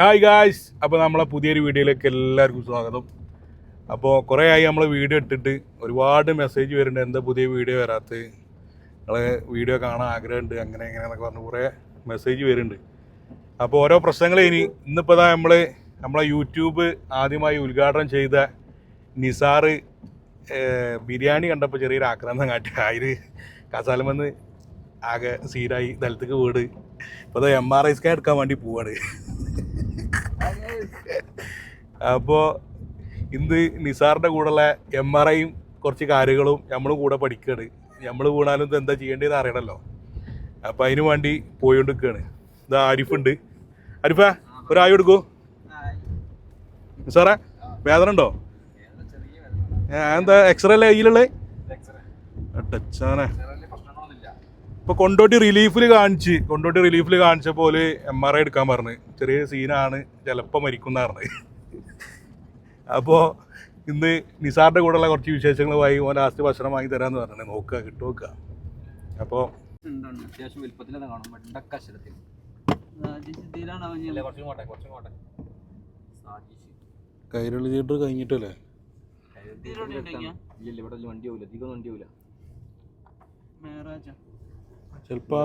Hi guys അപ്പോൾ നമ്മളെ പുതിയൊരു വീഡിയോയിലേക്ക് എല്ലാവർക്കും സ്വാഗതം. അപ്പോൾ കുറേ ആയി നമ്മൾ വീഡിയോ ഇട്ടിട്ട് ഒരുപാട് മെസ്സേജ് വരുന്നുണ്ട്. എന്താ പുതിയ വീഡിയോ വരാത്തത്? നിങ്ങൾ വീഡിയോ കാണാൻ ആഗ്രഹമുണ്ട്. അങ്ങനെ എങ്ങനെ എന്നൊക്കെ പറഞ്ഞ് കുറേ മെസ്സേജ് വരുന്നുണ്ട്. അപ്പോൾ ഓരോ പ്രശ്നങ്ങൾ ഇനി ഇന്നിപ്പോൾ ഇതാ നമ്മൾ നമ്മളെ യൂട്യൂബ് ആദ്യമായി ഉദ്ഘാടനം ചെയ്ത നിസാറ് ബിരിയാണി കണ്ടപ്പോൾ ചെറിയൊരു ആക്രാന്തം കാട്ടി. അതിന് കസാലമെന്ന് ആകെ സീരായി നിലത്തേക്ക് വീട് ഇപ്പോൾ എം ആർ ഐ സ്കാൻ എടുക്കാൻ വേണ്ടി പോവാണ്. അപ്പോൾ ഇന്ന് നിസാറിന്റെ കൂടെയുള്ള എം ആർ ഐയും കുറച്ച് കാര്യങ്ങളും നമ്മൾ കൂടെ പഠിക്കുകയാണ് നമ്മൾ വീണാലും ഇത് എന്താ ചെയ്യേണ്ടതെന്ന് അറിയണമല്ലോ അപ്പോൾ അതിന് വേണ്ടി പോയിക്കൊണ്ടിരിക്കുകയാണ് ഇതാ ആരിഫുണ്ട്. ആരിഫ ഒരായി എടുക്കൂ നിസാറേ വേദന ഉണ്ടോ? എന്താ എക്സ്റേ അല്ലേ കയ്യിലുള്ളത് ടച്ചാനെ ഇപ്പൊ കൊണ്ടോട്ടി റിലീഫിൽ കാണിച്ച് കൊണ്ടോട്ടി റിലീഫിൽ കാണിച്ചപ്പോൾ എം ആർ ഐ എടുക്കാൻ പറഞ്ഞു. ചെറിയ സീനാണ് ചിലപ്പോൾ മരിക്കുന്ന പറഞ്ഞത് അപ്പോൾ ഇന്ന് നിസാറിന്റെ കൂടെയുള്ള കുറച്ച് വിശേഷങ്ങളുമായി ഓൻ ലാസ്റ്റ് ഭക്ഷണം വാങ്ങി തരാമെന്ന് പറഞ്ഞു. നോക്കുക കിട്ടു നോക്കുക അപ്പോൾ. അത്യാവശ്യം കാണും. വെണ്ടക്ക അക്ഷരത്തിൽ. കൈരളി തിയേറ്റർ കഴിഞ്ഞിട്ടല്ലേ? ചിലപ്പോ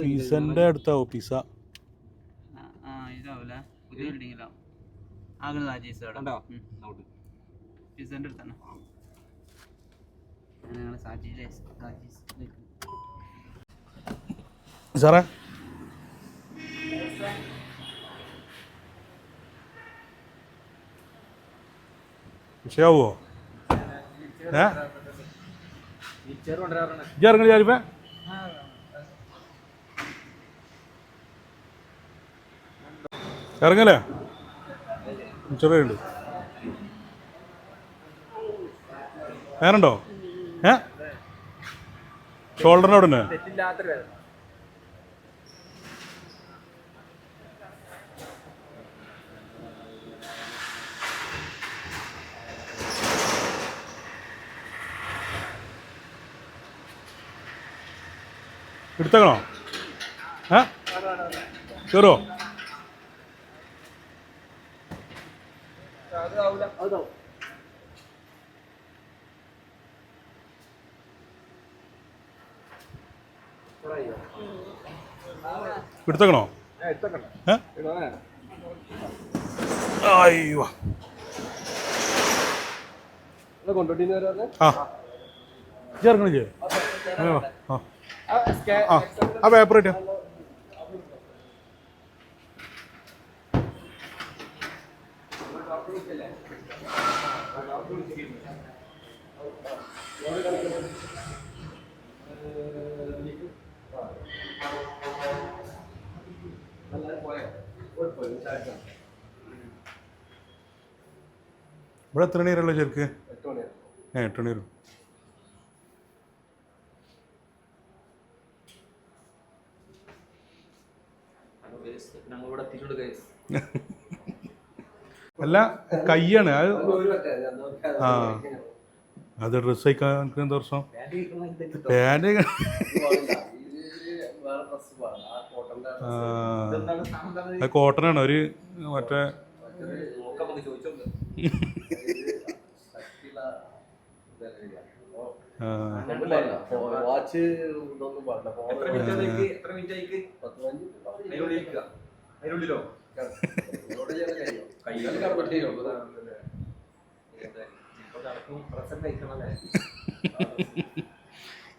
പിസന്റെ അടുത്താവും പിസ ആ, ആ ഇതാവൂല? പുതിയ ബിൽഡിങ്ങിലാവും ആജീസ് കണ്ടോ? ഉം. അങ്ങോട്ട് പിസന്റെ അടുത്താണ്. ഞങ്ങൾ സാജീലെ സാജീസ് സാറേ? വിഷയാവോ ഏ? ഇറങ്ങി ചാരിപ്പേ ഇറങ്ങല്ലേ? ചെറിയുണ്ട്. വേറുണ്ടോ? ഏ? ഷോൾഡറിന്റെ അവിടെ എടുത്തക്കണോ? ഏ? കയറോ എടുത്തക്കണോ? അയ്യോ. ആ. ചേർക്കണേ ചേ ആ. ആ ആ പേപ്പർ ഇട്ടോ. ഇവിടെ എത്ര മണി വരെയുള്ള ചെറുക്ക് ഏ എട്ട് മണി വരും ഞങ്ങൾ ഇവിടെ എത്തിയിട്ടുണ്ട് അല്ല കയ്യാണ്. അത് ആ. അത് ഡ്രസ്സ് അയക്കാൻ എന്താ പ്രശ്നം? പാന്റ് അത് കോട്ടനാണ്. ഒരു മറ്റേ വാച്ച്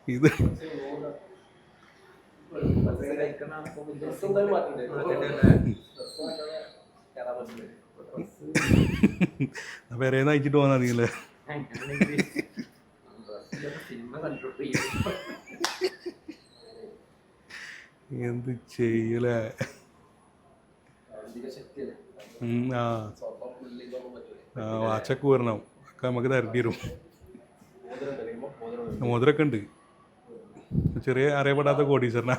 ഇത് പെരേന്ന് അയച്ചിട്ട് പോകാൻ അറിയില്ലേ? എന്ത് ചെയ്യലേ? ആ. ആ വാച്ചൊക്കെ വരണം ഒക്കെ നമുക്ക് തരണ്ടി വരും. മോതിരൊക്കെ ഉണ്ട്. ചെറിയ അറിയപ്പെടാത്ത കോടീശ്വരനാ.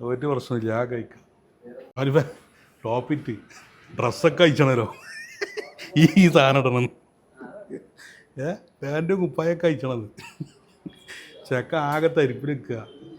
ഒരു പ്രശ്നമില്ല ആ കഴിക്കാം. ടോപ്പിറ്റ് ഡ്രസ്സൊക്കെ അയച്ചണല്ലോ ഈ സാധനം ഇടണം. ഏ? പാന്റും കുപ്പായൊക്കെ അയച്ചണത് ചെക്ക ആകെ തരിപ്പിൽ നിൽക്കുക.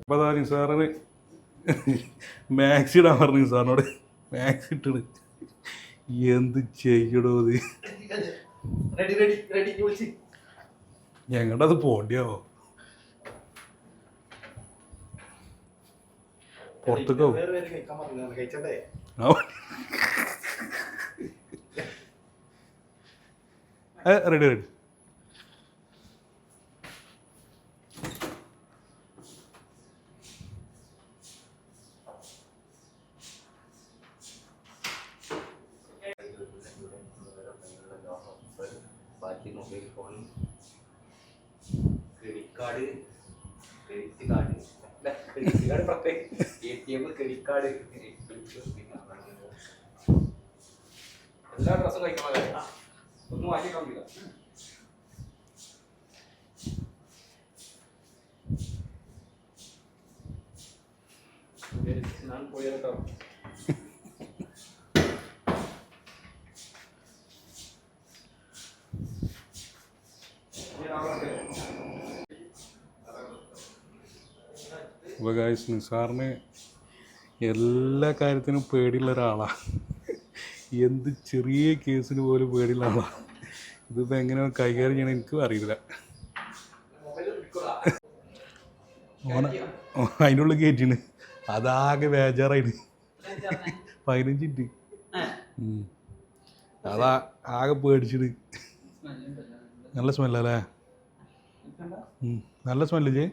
അപ്പോൾ അതാ നിസാറിന് മാക്സ് ഇടാൻ പറഞ്ഞു നിസാറിനോട്. മാക്സ് ഇട്ടത് എന്ത് ചെയ്യടോ ഇത്? ഞങ്ങളുടെ അത് പോണ്ടിയാവോ പുറത്തേക്കോ? റെഡി റെഡി ബാക്കി mobile phone credit card credit card credit card പ്രത്യേക A T M credit card എല്ലാ ഡ്രസ്സും കഴിക്കണല്ലേ ഒന്നും മാറ്റി കാണില്ല ഞാൻ പോയാലോ അപ്പോൾ ഗായ്സ് നിസ്സാറിന് എല്ലാ കാര്യത്തിനും പേടിയുള്ള ഒരാളാണ് എന്ത് ചെറിയ കേസിന് പോലും പേടിയുള്ള ആളാണ് ഇതിപ്പോൾ എങ്ങനെ കൈകാര്യം ചെയ്യണം എനിക്കും അറിയില്ല. ഓന അതിനുള്ളിൽ കയറ്റിന് അതാകെ ബേജാറായിട്ട് പതിനഞ്ച് മിനിറ്റ്. അതാ ആകെ പേടിച്ചിട്ട് നല്ല സ്മെല്ലല്ലേ നല്ല സ്മെല്ലേ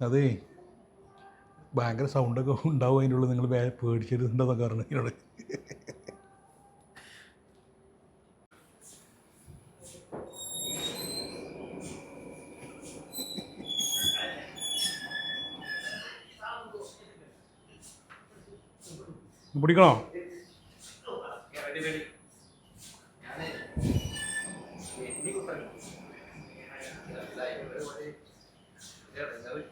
അതേ. ഭയങ്കര സൗണ്ടൊക്കെ ഉണ്ടാവും അതിന്റെ ഉള്ളിൽ നിങ്ങൾ പേടിച്ചിട്ടുണ്ടെന്നൊക്കെ പറഞ്ഞു എന്നോട്. പിടിക്കണോ ഇവിടെ കിട്ടാതെ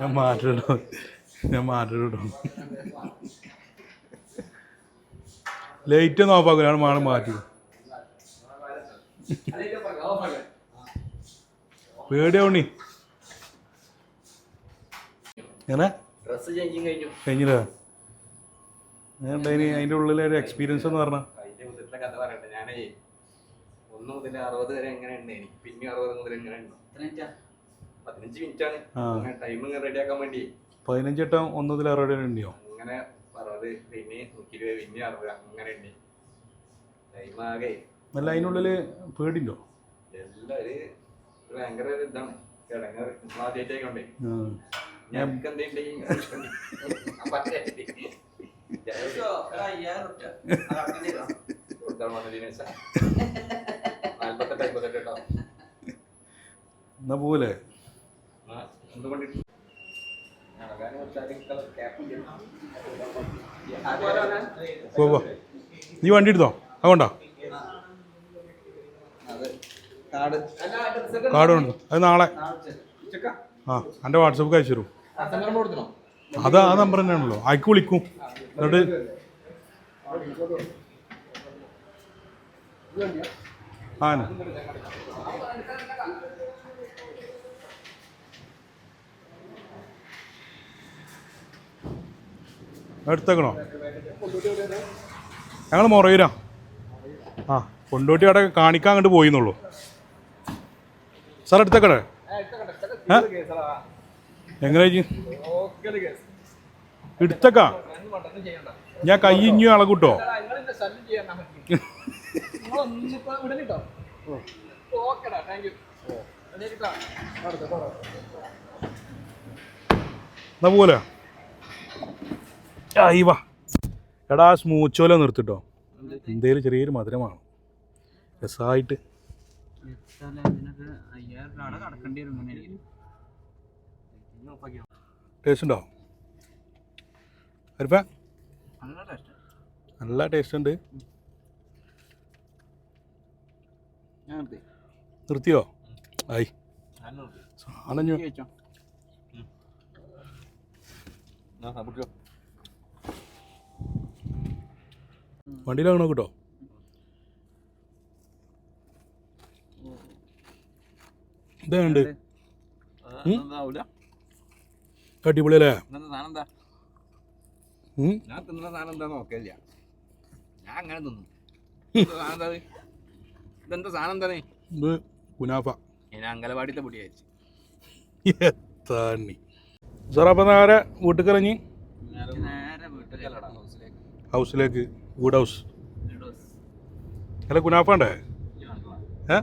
ഞാൻ മാറ്റട്ടോ ഞാൻ മാറ്റട്ടോ ലൈറ്റ് ഒന്നും ഓഫാക്കും ഞാൻ മാറി മാറ്റി. പേടിയാവണി എങ്ങനെ? കഴിഞ്ഞില്ല? അതിന്റെ അതിന്റെ ഉള്ളിലെ ഒരു എക്സ്പീരിയൻസ് എന്ന് പറഞ്ഞാൽ ഒന്ന് മുതൽ അറുപത് വരെ എങ്ങനെ ഉണ്ട്? എനിക്ക് പിന്നെ അറുപത് മുതൽ എങ്ങനെ ഉണ്ട്? പതിനഞ്ച് മിനിറ്റ് ആണ്. ടൈം ഇങ്ങനെ റെഡി ആക്കാൻ വേണ്ടി. പതിനഞ്ച് എട്ടാം ഒന്ന് മുതൽ അറുപത് വരെ ഉണ്ടോ? അങ്ങനെ അറുപത് പിന്നെ നൂറ്റി ഇരുപത് പിന്നെ അറുപത് അങ്ങനെ ഉണ്ട്. ടൈം ആകെ. നല്ല അതിനുള്ളിൽ പേടിണ്ടോ? എല്ലാം ഒരു ഒരു ഭയങ്കര ഒരു ഇതാണ്. കിടങ്ങറ് ആദ്യമായിട്ട് ആയിക്കൊണ്ടേ ആ. ഞങ്ങൾക്ക് എന്തെങ്കിലും നാല്പത്തെട്ട് അമ്പത്തെട്ട് കേട്ടോ എന്നാ പോലെ. നീ വണ്ടി എടുത്തോ? അതുകൊണ്ടോ കാർഡ് ഉണ്ട് അത് നാളെ. ആ എന്റെ വാട്സപ്പ് അയച്ചു തരും. അത് ആ നമ്പർ തന്നെയാണല്ലോ. അയക്ക് വിളിക്കും. എന്നിട്ട് ആണ്. എടുത്തേക്കണോ? ഞങ്ങൾ മൊറയൂരാ. ആ കൊണ്ടോട്ടി അവിടെ കാണിക്കാൻ അങ്ങോട്ട് പോയിന്നുള്ളൂ. സാർ എടുത്തേക്കടേ? എങ്ങനെ എടുത്തേക്കാ. ഞാൻ കൈ ഇഞ്ഞു അളകൂട്ടോ എന്നാ പോലെ ആയി വാ. എടാ സ്മൂച്ചോല നിർത്തിട്ടോ. എന്തേലും ചെറിയൊരു മധുരമാണ് രസമായിട്ട് ടേസ്റ്റ് ഉണ്ടോ? അരിപ്പ നല്ല ടേസ്റ്റ് നല്ല ടേസ്റ്റ് ഉണ്ട് ഞാൻ നിർത്തി നിർത്തിയോ? ആയി. സാധനം വണ്ടിയിലാകണോ കേട്ടോ? ഇതുണ്ട് അടിപൊളിയല്ലേ? എന്താ. ഞാൻ തിന്നുന്ന സാധനം എന്താന്ന് നോക്കില്ല ഞാൻ അങ്ങനെ തിന്നു. ഇതെന്താ സാധനം എന്താണേ ഇത്? കുനാഫ. ഞാൻ അങ്കലവാടിയിലെ പൊടി അയച്ചു എത്താണി സാർ അപ്പം നേരെ വീട്ടിൽ കറങ്ങി നേരെ വീട്ടിലല്ലടാ ഹൗസിലേക്ക്. വീട് ഹൗസ്. അല്ല കുനാഫ ഉണ്ടേ ഏ?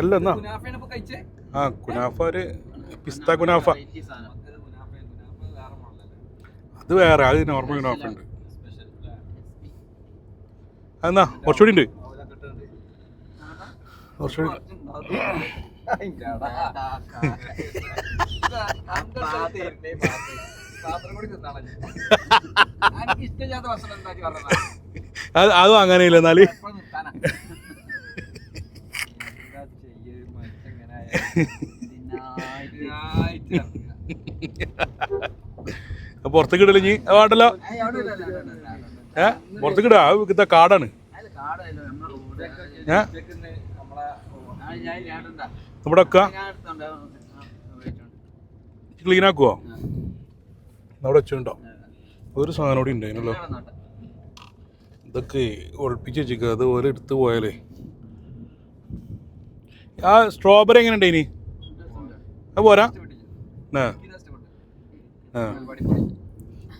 അല്ല എന്നാ? ആ കുനാഫ ഒരു പിസ്ത കുനാഫ. അത് വേറെ അത് നോർമൽ കുനാഫ ഉണ്ട് അതെന്നാ കുറച്ചുകൂടി ഉണ്ട്. കുറച്ചുകൂടി. അത് അങ്ങനെയില്ല എന്നാൽ? പുറത്തേക്ക് ഇടലിഞ്ഞി നീ ഏ? പുറത്തേക്ക് ഇടാ കാടാണ്. എടുത്തോണ്ട് ക്ലീൻ ആക്കുവോ. അവിടെ വെച്ചുണ്ടോ ഒരു സാധനം കൂടി ഉണ്ടായിരുന്നല്ലോ ഇതൊക്കെ ഒളിപ്പിച്ച് വെച്ചിക്ക അത് ഓരോ എടുത്ത് പോയാലേ. ആ സ്ട്രോബെറി എങ്ങനെ ഉണ്ടായിനി അത് പോരാ. ആ. ആ.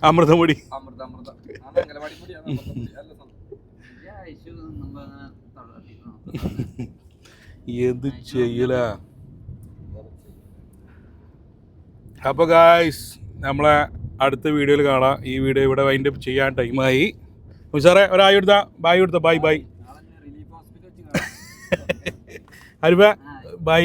അംഗലവാടി പൊടി അമൃതം പൊടി അമൃത അമൃത ആണ് അംഗലവാടി പൊടിയാണ് അമൃത അല്ല സംഭവം ഈ ഐശു നമ്മ തള്ളത്തിക്കണം. എന്ത് ചെയ്യല? അപ്പോൾ ഗായ്സ് നമ്മളെ അടുത്ത വീഡിയോയിൽ കാണാം. ഈ വീഡിയോ ഇവിടെ വൈൻഡ് അപ്പ് ചെയ്യാൻ ടൈമായി സാറേ ഒരായി എടുത്താ ബായ് കൊടുത്ത. Bye bye അരുവ by